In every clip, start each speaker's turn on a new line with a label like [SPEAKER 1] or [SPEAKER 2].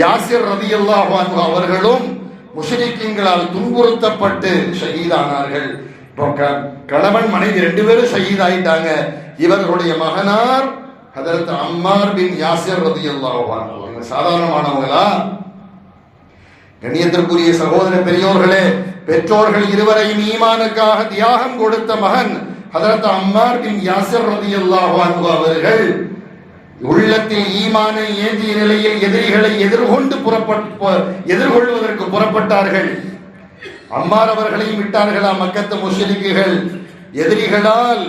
[SPEAKER 1] Yasser ரதியல்லாஹு அன்ஹு அவர்களும் முஷரிக்கீங்களால் துன்புறுத்தப்பட்டு ஷஹீதானார்கள். கணவன் மனைவி ரெண்டு பேரும் ஷஹீத் ஆயிட்டாங்க இவர்களுடைய மகனார் அதற்கு அம்மார் பின் யாசிர் ரதியல்லாஹு அன்ஹு. சாதாரணமானவங்களா? கண்ணியத்திற்குரிய சகோதர பெரியோர்களே பெற்றோர்கள் இருவரையும் ஈமானுக்காக தியாகம் கொடுத்த மகன் அதற்கு அம்மார் பின் யாசிர் ரதியல்லாஹு அன்ஹு அவர்கள் உள்ளத்தில் ஈமான ஏந்திய நிலையில் எதிரிகளை எதிர்கொண்டு புறப்பட்டு எதிர்கொள்வதற்கு புறப்பட்டார்கள். அம்மார் அவர்களையும் விட்டார்களா மக்கத்து முஸ்லிக்குகள் எதிரிகளால்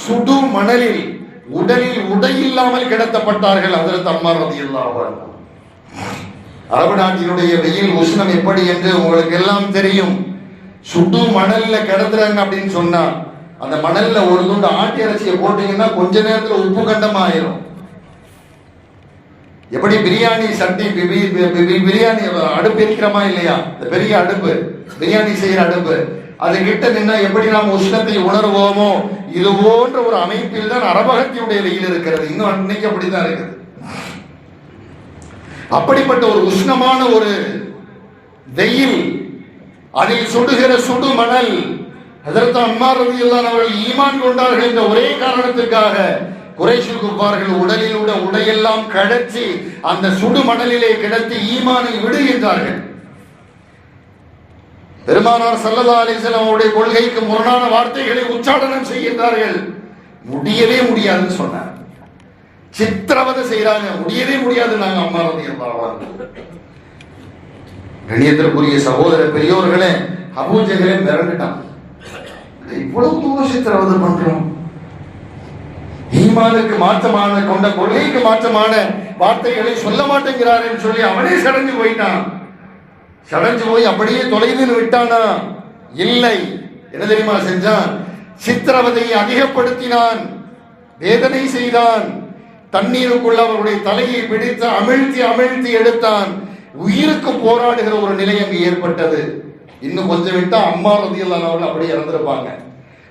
[SPEAKER 1] சுடு மணலில் உடலில் உடை இல்லாமல் கிடத்தப்பட்டார்கள் அதற்கு அம்மார் ரதியல்லாஹு இல்லாமல் அரபு நாட்டினுடைய வெயில் உஷ்ணம் எப்படி என்று உங்களுக்கு எல்லாம் தெரியும். சுடு மணல்ல கிடத்துறாங்க அப்படின்னு சொன்னா அந்த மணல்ல ஒரு துண்டு ஆட்டி இறைச்சியை போட்டீங்கன்னா கொஞ்ச நேரத்துல உப்பு கண்டம் ஆயிரும் எப்படி பிரியாணி சட்டி பிரியாணி அடுப்பு இருக்கிறோமா இல்லையா? இந்த பெரிய அடுப்பு. பிரியாணி செய்யற அடுப்பு. அது கிட்ட நின்னா எப்படி நாம் உஷ்ணத்தை உணர்வோமோ? இது போன்ற ஒரு அமைப்பில் தான் அரபகத்தியுடைய வெயில் இருக்கிறது. இன்னும் இன்னைக்கு அப்படிதான் இருக்குது. அப்படிப்பட்ட ஒரு உஷ்ணமான ஒரு வெயில் அதில் சுடுகிற சுடு மணல் அதற்கு அம்மா ரவி அவர்கள் ஈமான் கொண்டார்கள் என்ற ஒரே காரணத்திற்காக குறைஷி குப்பார்கள் உடலில் உள்ள உடையெல்லாம் கழற்றி அந்த சுடு மணலிலே கிடத்தி ஈமானை விடுகின்றார்கள் பெருமானார் சல்லல்லா அலிஸ்லாம் அவருடைய கொள்கைக்கு முரணான வார்த்தைகளை உச்சாடனம் செய்கின்றார்கள். முடியவே முடியாதுன்னு சொன்னார். சித்திரவதை செய்யறாங்க முடியவே முடியாது நாங்க அம்மா வந்து கணியத்திற்குரிய சகோதர பெரியோர்களே அபூஜகரே மிரண்டுட்டான் இவ்வளவு தூரம் சித்திரவதை பண்றோம். ஈமானுக்கு மாற்றமான கொண்ட கொள்கைக்கு மாற்றமான வார்த்தைகளை சொல்ல மாட்டேங்கிறாருன்னு சொல்லி அவனே சடைஞ்சு போயிட்டான். சடைஞ்சு போய் அப்படியே தொலைவில் விட்டானா? இல்லை. என்ன தெரியுமா செஞ்சான்? சித்திரவதையை அதிகப்படுத்தினான். வேதனை செய்தான். தண்ணீருக்குள்ள அவருடைய தலையை பிடித்து அமிழ்த்தி அமிழ்த்தி எடுத்தான். உயிருக்கு போராடுகிற ஒரு நிலை அங்கு ஏற்பட்டது. இன்னும் கொஞ்சம் விட்டா அம்மா ரதியல்லாஹு அவர்கள் அப்படியே இறந்திருப்பாங்க.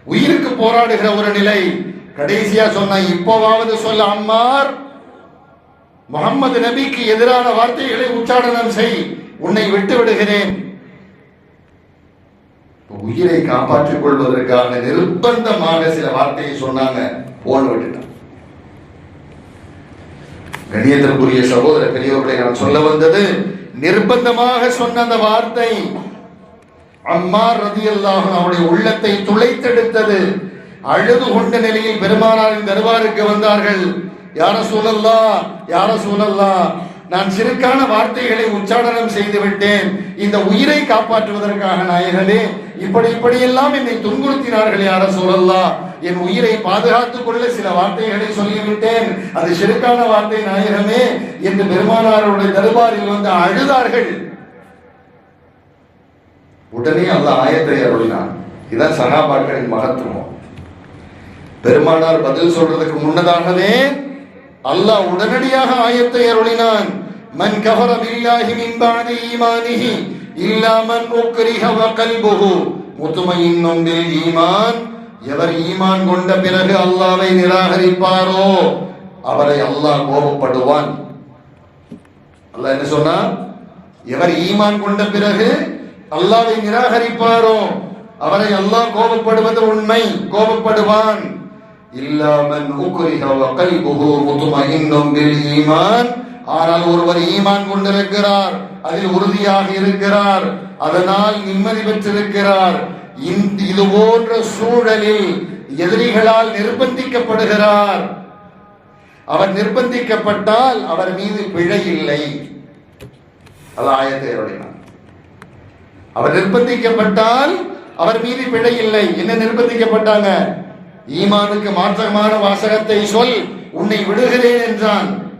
[SPEAKER 1] உயிருக்கு போராடுகிற ஒரு நிலை. கடைசியா சொன்ன இப்போவாவது சொல்ல அம்மார் முகமது நபிக்கு எதிரான வார்த்தைகளை உச்சாடனம் செய் உன்னை விட்டு விடுகிறேன். உயிரை காப்பாற்றிக் கொள்வதற்காக நிர்பந்தமாக சில வார்த்தையை சொன்னாங்க போன் விட்டுட்டான். கணியத்திற்குரிய சகோதர பெரியவர்களை நான் சொல்ல வந்தது நிர்பந்தமாக சொன்ன அந்த வார்த்தை அம்மார் ரதியல்லாக அவருடைய உள்ளத்தை துளைத்தெடுத்தது. அழுது கொண்ட நிலையில் பெருமானாரின் தருவாருக்கு வந்தார்கள். யார சூழல்லா யார சூழல்லா நான் சிறுக்கான வார்த்தைகளை உச்சாடனம் செய்து விட்டேன். இந்த உயிரை காப்பாற்றுவதற்காக நாயகனே இப்படி இப்படியெல்லாம் என்னை துன்புறுத்தினார்கள் யார சூழல்லா என் உயிரை பாதுகாத்துக் கொள்ள சில வார்த்தைகளை சொல்லிவிட்டேன். அது சிறுக்கான வார்த்தை நாயகமே என்று பெருமானாருடைய தர்பாரில் வந்து அழுதார்கள். உடனே அல்ல ஆயத்தை அருளினான். இதான் சகாபாக்களின் மகத்துவம். பெருமானார் பதில் சொல்றதுக்கு முன்னதாகவே அல்லாஹ் உடனடியாக ஆயத்தை அருளினான். மன் கஃபர பில்லாஹி மின் பஅதி ஈமானிஹி இல்லா மன் உக்ரிஹ வ கல்புஹு. முத்மஇன்னும் பில் ஈமான். எவர் ஈமான் கொண்ட பிறகு அல்லாஹ்வை நிராகரிப்பாரோ? அவரை அல்லாஹ் கோபப்படுவான். அல்லாஹ் என்ன சொன்னா எவர் ஈமான் கொண்ட பிறகு அல்லாஹ்வை நிராகரிப்பாரோ? அவரை அல்லாஹ் கோபப்படுவது உண்மை கோபப்படுவான். இல்லாமன் உக்ரிஹ வ கல்புஹு முத்மஇன்னும் பில் ஈமான் ஆனால் ஒருவர் ஈமான் கொண்டிருக்கிறார் அதில் உறுதியாக இருக்கிறார் அதனால் நிம்மதி பெற்றிருக்கிறார். இந்த இது போன்ற சூழலில் எதிரிகளால் நிர்பந்திக்கப்படுகிறார். அவர் நிர்பந்திக்கப்பட்டால் அவர் மீது பிழை இல்லை. அது ஆயத்தை அவர் நிர்பந்திக்கப்பட்டால் அவர் மீது பிழை இல்லை. என்ன நிர்பந்திக்கப்பட்டாங்க? ஈமானுக்கு மாற்றமான வாசகத்தை சொல் உன்னை விடுகிறேன் என்றான்.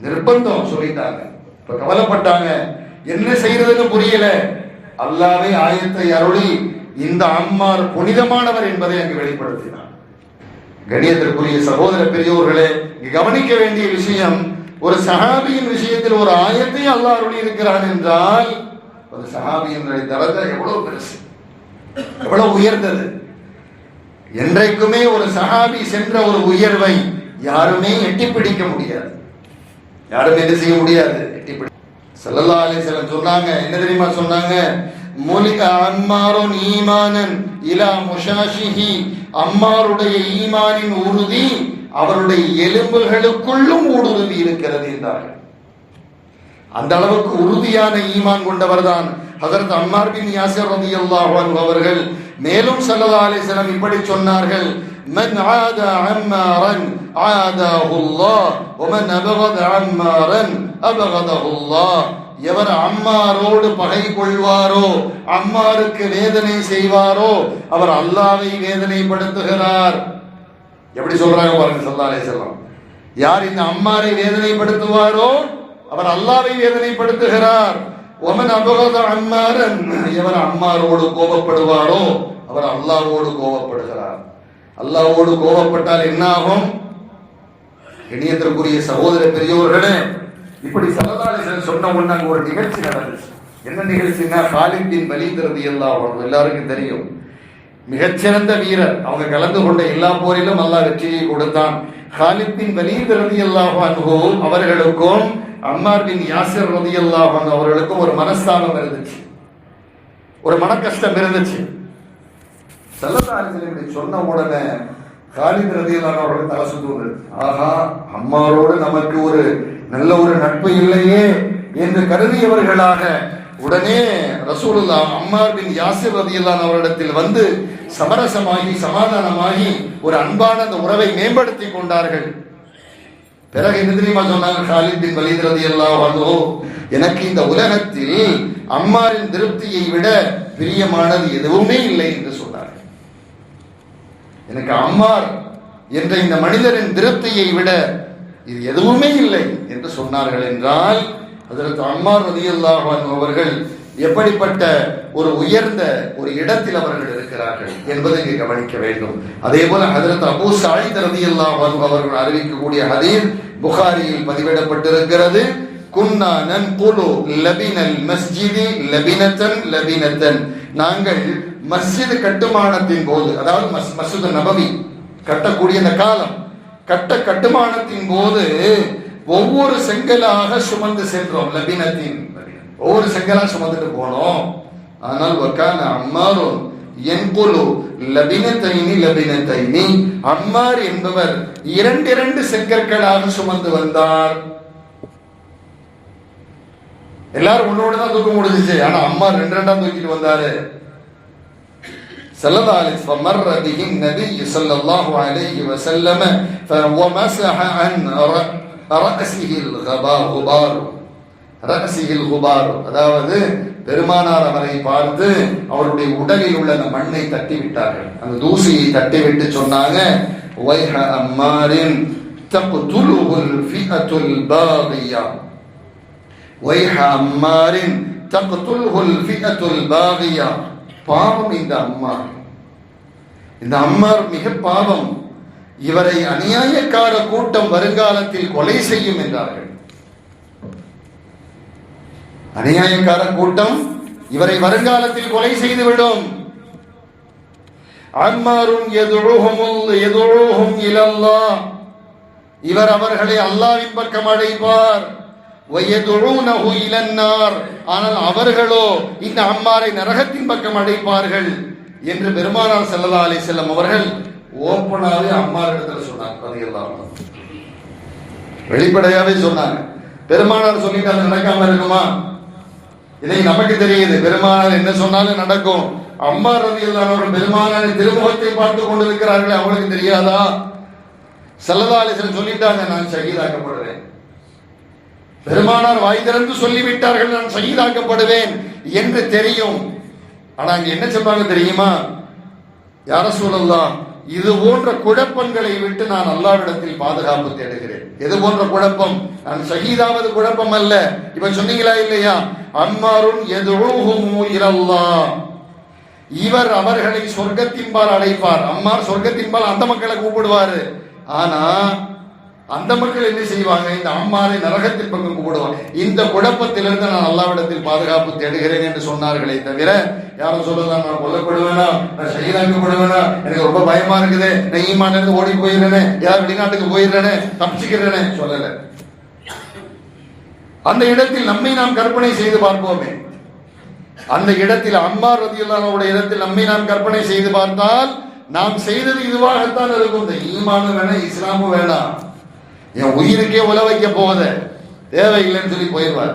[SPEAKER 1] நிர்பந்தம் சொல்லிட்டாங்க. இப்ப கவலைப்பட்டாங்க. என்ன செய்யறதுன்னு புரியல. அல்லாவே ஆயத்தை அருளி இந்த அம்மார் புனிதமானவர் என்பதை அங்கு வெளிப்படுத்தினார். கணியத்திற்குரிய சகோதர பெரியோர்களே கவனிக்க வேண்டிய விஷயம் ஒரு சஹாபியின் விஷயத்தில் ஒரு ஆயத்தை அல்லாஹ் அருளி இருக்கிறான் என்றால் ஒரு சஹாபியினுடைய தரத்தை எவ்வளவு பெருசு எவ்வளவு உயர்ந்தது. என்றைக்குமே ஒரு சஹாபி சென்ற ஒரு உயர்வை யாருமே எட்டி பிடிக்க முடியாது. யாரும் என்ன செய்ய முடியாது? எட்டி பிடி அலைஹி வஸல்லம் சொன்னாங்க. என்ன தெரியுமா சொன்னாங்க? முலிக அன்மாரோன் ஈமானன் இலா முஷாஷிஹி. அம்மாருடைய ஈமானின் உறுதி அவருடைய எலும்புகளுக்குள்ளும் ஊடுருவி இருக்கிறது என்றார்கள். அந்த அளவுக்கு உறுதியான ஈமான் கொண்டவர் தான் அதற்கு அம்மார் பின் யாசர் ரலியல்லாஹு அன்ஹு அவர்கள் மேலும் ஸல்லல்லாஹு அலைஹி இப்படி சொன்னார்கள் மன் ஆத அம்மாரன் ஆதாஹு அல்லாஹ் வமன் அபகத அம்மாரன் அபகதஹு அல்லாஹ் எவர் அம்மாரோடு பகை கொள்வாரோ அம்மாருக்கு வேதனை செய்வாரோ அவர் அல்லாவை வேதனைப்படுத்துகிறார். எப்படி சொல்றாங்க பாருங்க சல்லா அலைஹி வஸல்லம். யார் இந்த அம்மாரை வேதனைப்படுத்துவாரோ அவர் அல்லாவை வேதனைப்படுத்துகிறார். ஒமன் அபகத அம்மாரன் எவர் அம்மாரோடு கோபப்படுவாரோ அவர் அல்லாவோடு கோபப்படுகிறார் அல்லாவோடு கோபப்பட்டால் என்ன ஆகும் இணையத்திற்குரிய சகோதர பெரியவர்களே இப்படி சரதாரிசன் சொன்ன உடனே ஒரு நிகழ்ச்சி நடந்துச்சு. என்ன நிகழ்ச்சின்னா காலித்தின் வலிங்கிறது எல்லாம் எல்லாருக்கும் தெரியும். மிகச்சிறந்த வீரர். அவங்க கலந்து கொண்ட எல்லா போரிலும் அல்லாஹ் வெற்றியை கொடுத்தான். ஹாலித்தின் வலீத் எல்லாம் அனுபவம் அவர்களுக்கும் அம்மார் பின் யாசிர் ரலியல்லாஹு அவர்களுக்கும் ஒரு மனஸ்தாபம் இருந்துச்சு. ஒரு மன கஷ்டம் இருந்துச்சு செல்லதாரிசன் இப்படி சொன்ன உடனே காலித் ரலியல்லாஹு அவர்கள் தலை சுத்துவது ஆஹா அம்மாரோடு நமக்கு ஒரு நல்ல ஒரு நட்பு இல்லையே என்று கருதியவர்களாக உடனே ரசூலுல்லா அம்மார் பின் யாசிர் ரதியல்லான் அவரிடத்தில் வந்து சமரசமாகி சமாதானமாகி ஒரு அன்பான அந்த உறவை மேம்படுத்தி கொண்டார்கள். பிறகு என்ன தெரியுமா சொன்னாங்க? காலித் பின் வலீத் ரதியல்லாஹு அன்ஹு எனக்கு இந்த உலகத்தில் அம்மாரின் திருப்தியை விட பிரியமானது எதுவுமே இல்லை என்று சொன்னார்கள். எனக்கு அம்மார் என்ற இந்த மனிதரின் திருப்தியை விட இது எதுவுமே இல்லை என்று சொன்னார்கள் என்றால் அதற்கு அம்மார் ரதியல்லாஹு அன்ஹு அவர்கள் எப்படிப்பட்ட ஒரு உயர்ந்த ஒரு இடத்தில் அவர்கள் இருக்கிறார்கள் என்பதை இங்கே கவனிக்க வேண்டும். அதே போல ஹதரத் அபூ சாயித் ரதியல்லாஹு அன்ஹு அவர்கள் அறிவிக்கக்கூடிய ஹதீஸ் புகாரியில் பதிவிடப்பட்டிருக்கிறது. குன்னா நன்குலு லபினல் மஸ்ஜிதி லபினத்தன் லபினத்தன். நாங்கள் மஸ்ஜித் கட்டுமானத்தின் போது அதாவது மஸ் மஸ்ஜித் நபவி கட்டக்கூடிய அந்த காலம் கட்ட கட்டுமானத்தின் போது ஒவ்வொரு செங்கலாக சுமந்து சென்றோம் லபினத்தின். ஒவ்வொரு செங்கலா சுமந்துட்டு போனோம் ஆனால் வக்கான அம்மாரும் என்குலு லபினத்தைனி லபினத்தைனி அம்மார் என்பவர் இரண்டிரண்டு செங்கற்களாக சுமந்து வந்தார் எல்லாரும் உன்னோட தான் தூக்க முடிஞ்சிச்சு ஆனா அம்மா ரெண்டு ரெண்டா தூக்கிட்டு வந்தாரு صلى الله عليه فمر به النبي صلى الله عليه وسلم ومسح عن رأسه الغبار ரகசியில் குபார். அதாவது பெருமானார் அவரை பார்த்து அவருடைய உடலில் உள்ள அந்த மண்ணை தட்டி விட்டார்கள் அந்த தூசியை தட்டி விட்டு சொன்னாங்க அம்மாரின் தகுதுலுகுல் ஃபிஅத்துல் பாகியா. வைஹ அம்மாரின் தகுதுலுகுல் ஃபிஅத்துல் பாகியா. பாவம் இந்த அம்மா. இந்த அம்மா மிக பாவம். இவரை அநியாயக்கார கூட்டம் வருங்காலத்தில் கொலை செய்யும் என்றார்கள். அநியாயக்காரன் கூட்டம் இவரை வருங்காலத்தில் கொலை செய்து விடும் அன்மாரும் எதுழுகும் எதுழுகும் இலல்லா. இவர் அவர்களை அல்லாவின் பக்கம் அடைப்பார் ஆனால் அவர்களோ இந்த அம்மாரை நரகத்தின் பக்கம் அடைப்பார்கள் என்று பெருமானார் செல்லதா அலி செல்லம் அவர்கள் ஓப்பனாவே அம்மார் இடத்துல சொன்னாங்க வெளிப்படையாவே சொன்னாங்க. பெருமானார் சொல்லிட்டு நடக்காம இருக்குமா இதை நமக்கு தெரியுது. பெருமானார் என்ன சொன்னாலும் நடக்கும். அம்மா ரலியல்லாஹு அன்ஹு பெருமானாரின் திருமுகத்தை பார்த்து கொண்டிருக்கிறார்களே அவங்களுக்கு தெரியாதா? ஸல்லல்லாஹு சொல்லிட்டாங்க நான் ஷஹீதாக்கப்படுவேன். பெருமானார் வாய் திறந்து சொல்லிவிட்டார்கள் நான் சகிதாக்கப்படுவேன் என்று தெரியும். ஆனா அங்க என்ன சொல்றாங்க தெரியுமா? யார சொல்லலாம் இது போன்ற குழப்பங்களை விட்டு நான் அல்லாவிடத்தில் பாதுகாப்பு தேடுகிறேன். எது போன்ற குழப்பம்? நான் ஷஹீதாவது குழப்பம் அல்ல. இப்ப சொன்னீங்களா இல்லையா? அம்மாரும் எதுவும் இரல்லா இவர் அவர்களை சொர்க்கத்தின்பால் அழைப்பார். அம்மார் சொர்க்கத்தின்பால் அந்த மக்களை கூப்பிடுவாரு. ஆனா அந்த மக்கள் என்ன செய்வாங்க? இந்த அம்மாரை நரகத்தின் பக்கம் கூப்பிடுவாங்க. இந்த குழப்பத்திலிருந்து நான் அல்லாவிடத்தில் பாதுகாப்பு தேடுகிறேன் என்று சொன்னார்களே தவிர யாரும் சொல்லலாம் நான் கொல்லப்படுவேனா? நான் ஷஹீதாக்கப்படுவேனா? எனக்கு ரொம்ப பயமா இருக்குது. நான் ஈமான் ஓடி போயிடுறேனே. யார் வெளிநாட்டுக்கு போயிடுறேனே? தப்பிச்சுக்கிறேனே. சொல்லலை. அந்த இடத்தில் நம்மை நாம் கற்பனை செய்து பார்ப்போமே. அந்த இடத்தில் அம்மா ரதியுல்லாவுடைய இடத்தில் நம்மை நாம் கற்பனை செய்து பார்த்தால் நாம் செய்தது இதுவாகத்தான் இருக்கும். இந்த ஈமானும் வேணாம் இஸ்லாமும் வேணாம். என் உயிருக்கே உல வைக்க தேவை தேவையில்லைன்னு சொல்லி போயிடுவார்.